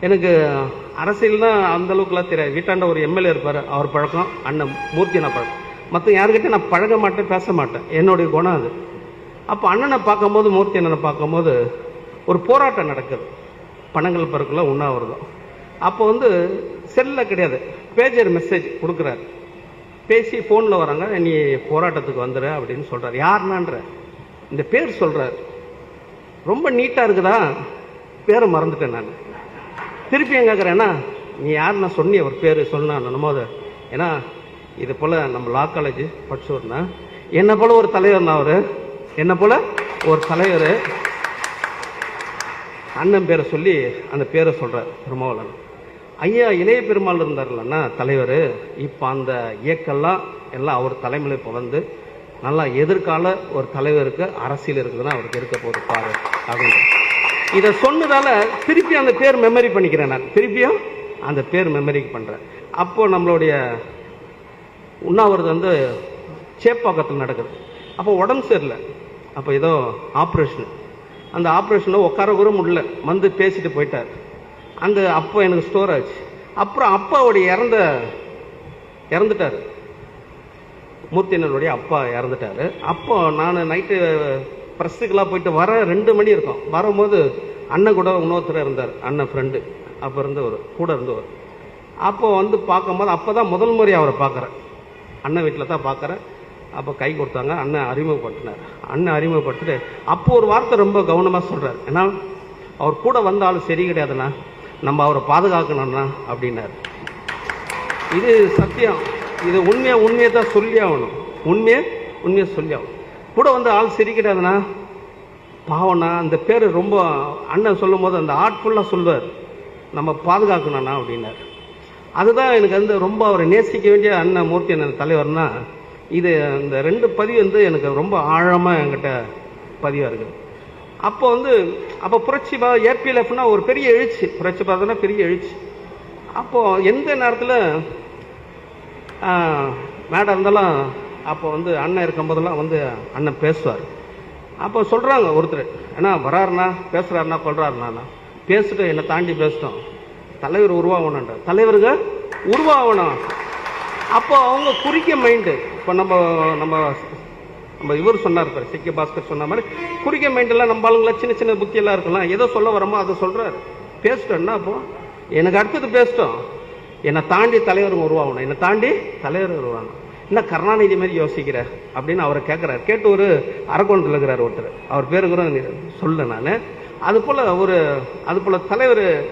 எனக்கு அரசியல்னா அந்த அளவுக்குலாம் தெரியாது. வீட்டாண்ட ஒரு எம்எல்ஏ இருப்பார். அவர் பழக்கம். அண்ணன் மூர்த்தி நான் பழக்கம். மற்ற யாருக்கிட்ட நான் பழக மாட்டேன் பேச மாட்டேன். என்னுடைய குணம் அது. அப்போ அண்ணனை பார்க்கும்போது மூர்த்தி அண்ணனை பார்க்கும்போது ஒரு போராட்டம் நடக்குது. பணங்கள் பருக்குள்ள உண்ணாவிரதம். அப்போ வந்து செல்லில் கிடையாது. பேஜர் மெசேஜ் கொடுக்குறாரு. பேசி ஃபோனில் வராங்க. நீ போராட்டத்துக்கு வந்துடு அப்படின்னு சொல்கிறார் யாருனான்ற? இந்த பேர் சொல்கிறார் ரொம்ப நீட்டாக இருக்குதா? பேரை மறந்துட்டேன் நான். திருப்பி எங்க கேட்குறேன்னா நீ யாருன்னா சொன்னி அவர் பேர் சொன்னான் போது ஏன்னா இது போல் நம்ம லா காலேஜ் படிச்சோர்னா என்னை போல் ஒரு தலைவர்னா அவர்? என்னை போல ஒரு தலைவர்? அண்ணன் பேரை சொல்லி அந்த பேரை சொல்கிறார் திருமாவளன் ஐயா இளைய பெருமாள் இருந்தார்லன்னா தலைவர். இப்போ அந்த இயக்கெல்லாம் எல்லாம் அவர் தலைமையில் இப்போ வந்து நல்லா எதிர்கால ஒரு தலைவருக்கு அரசியல் இருக்குதுன்னா அவருக்கு இருக்க போகுது பாரு அப்படின்னு இதை சொன்னதால திருப்பி அந்த பேர் மெமரி பண்ணிக்கிறேன் நான். திருப்பியும் அந்த பேர் மெமரிக்கு பண்ணுறேன் அப்போது நம்மளுடைய உண்ணாவிரதம் வந்து சேப்பாக்கத்தில் நடக்குது. அப்போ உடம்பு சரியில்லை. அப்போ ஏதோ ஆப்ரேஷன் அந்த ஆப்ரேஷனில் உட்கார கூட முடியல. வந்து பேசிட்டு போயிட்டார். அந்த அப்போ எனக்கு ஸ்டோர் ஆச்சு. அப்புறம் அப்பாவுடைய இறந்த இறந்துட்டார். மூர்த்தியினருடைய அப்பா இறந்துட்டாரு. அப்போ நான் நைட்டு ப்ரெஸ்ஸுக்கெல்லாம் போயிட்டு வர ரெண்டு மணி இருக்கும். வரும்போது அண்ணன் கூட இன்னொருத்தர் இருந்தார் அண்ணன் ஃப்ரெண்டு அப்போ இருந்தவர் கூட இருந்தவர் அப்போ வந்து பார்க்கும்போது அப்போ தான் முதல் முறை அவரை பார்க்குறேன். அண்ணன் வீட்டில் தான் பார்க்குறேன். அப்போ கை கொடுத்தாங்க அண்ணன் அறிமுகப்படுத்தினார். அண்ணன் அறிமுகப்படுத்திட்டு அப்போ ஒரு வார்த்தை ரொம்ப கவனமாக சொல்கிறார் ஏன்னா அவர் கூட வந்த சரி கிடையாதுண்ணா. நம்ம அவரை பாதுகாக்கணும்னா அப்படின்னாரு. இது சத்தியம். இது உண்மையாக உண்மையை தான் சொல்லி ஆகணும். உண்மையை உண்மையை சொல்லி ஆகணும். கூட வந்து ஆள் சிரிக்கிட்டாதுண்ணா பாவண்ணா அந்த பேர் ரொம்ப அண்ணன் சொல்லும் போது அந்த ஆர்ட்ஃபுல்லாக சொல்வார் நம்ம பாதுகாக்கணும்ண்ணா அப்படின்னார். அதுதான் எனக்கு வந்து ரொம்ப அவரை நேசிக்க வேண்டிய அண்ணன் மூர்த்தி அண்ணன் தலைவர்னா இது இந்த ரெண்டு பதிவு வந்து எனக்கு ரொம்ப ஆழமாக என்கிட்ட பதிவாக இருக்குது. அப்போ வந்து அப்போ புரட்சி பா ஏபிஎல்எஃப்னா ஒரு பெரிய எழுச்சி. புரட்சி பார்த்தோன்னா பெரிய எழுச்சி. அப்போது எந்த நேரத்தில் மேடம் இருந்தாலும் அப்போ வந்து அண்ணன் இருக்கும்போதெல்லாம் வந்து அண்ணன் பேசுவார். அப்போ சொல்கிறாங்க ஒருத்தர் ஏன்னா வராருண்ணா பேசுகிறாருண்ணா கொள்கிறாருண்ணா பேசிட்டு என்னை தாண்டி பேசிட்டோம். தலைவர் உருவாகணுன்ற தலைவருங்க உருவாகணும். அப்போ அவங்க குறிக்க மைண்டு இப்போ நம்ம நம்ம நம்ம இவர் சொன்னார் பாரு சிக்கி பாஸ்கர் சொன்ன மாதிரி குறிக்க மைண்டெல்லாம் நம்ம ஆளுங்களாம் சின்ன சின்ன புத்தியெல்லாம் இருக்கலாம். ஏதோ சொல்ல வரமோ அதை சொல்கிறாரு பேசிட்டோம்னா அப்போ? எனக்கு அடுத்தது பேசிட்டோம். என்னை தாண்டி தலைவர் உருவாகணும். என்னை தாண்டி தலைவர் உருவாகணும். என்ன கருணாநிதி மாதிரி யோசிக்கிற அப்படின்னு அவரை கேட்குறாரு கேட்டு ஒரு அரக்கோணத்தில் இருக்கிறார் ஒருத்தர். அவர் பேரு கூட நான். அது போல் ஒரு அது போல் தலைவர்